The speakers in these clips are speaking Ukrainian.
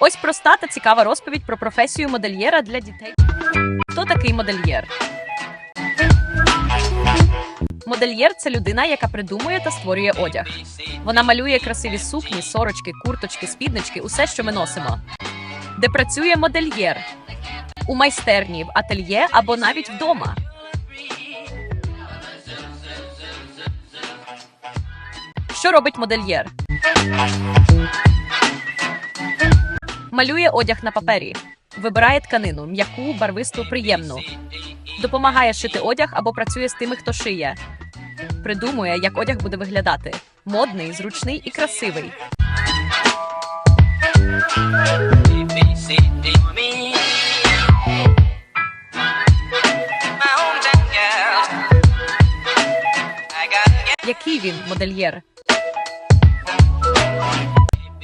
Ось проста та цікава розповідь про професію модельєра для дітей. Хто такий модельєр? Модельєр це людина, яка придумує та створює одяг. Вона малює красиві сукні, сорочки, курточки, спіднички, усе, що ми носимо. Де працює модельєр? У майстерні, в ательє або навіть вдома. Що робить модельєр? Малює одяг на папері, вибирає тканину, м'яку, барвисту, приємну, допомагає шити одяг або працює з тими, хто шиє. Придумує, як одяг буде виглядати: модний, зручний і красивий. Який він модельєр?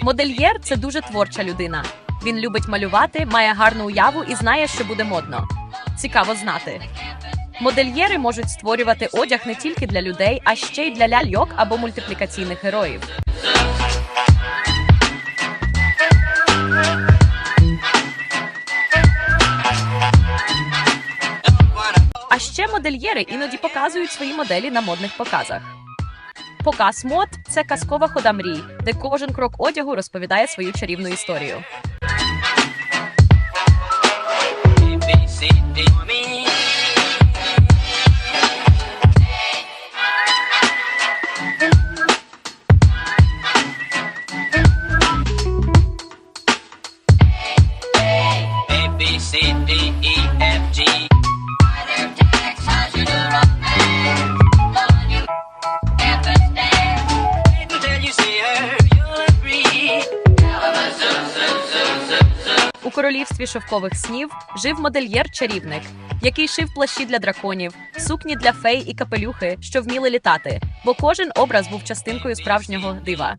Модельєр це дуже творча людина. Він любить малювати, має гарну уяву і знає, що буде модно. Цікаво знати. Модельєри можуть створювати одяг не тільки для людей, а ще й для ляльок або мультиплікаційних героїв. А ще модельєри іноді показують свої моделі на модних показах. Показ мод це казкова хода мрій, де кожен крок одягу розповідає свою чарівну історію. C D E королівстві шовкових снів жив модельєр-чарівник, який шив плащі для драконів, сукні для фей і капелюхи, що вміли літати, бо кожен образ був частинкою справжнього дива.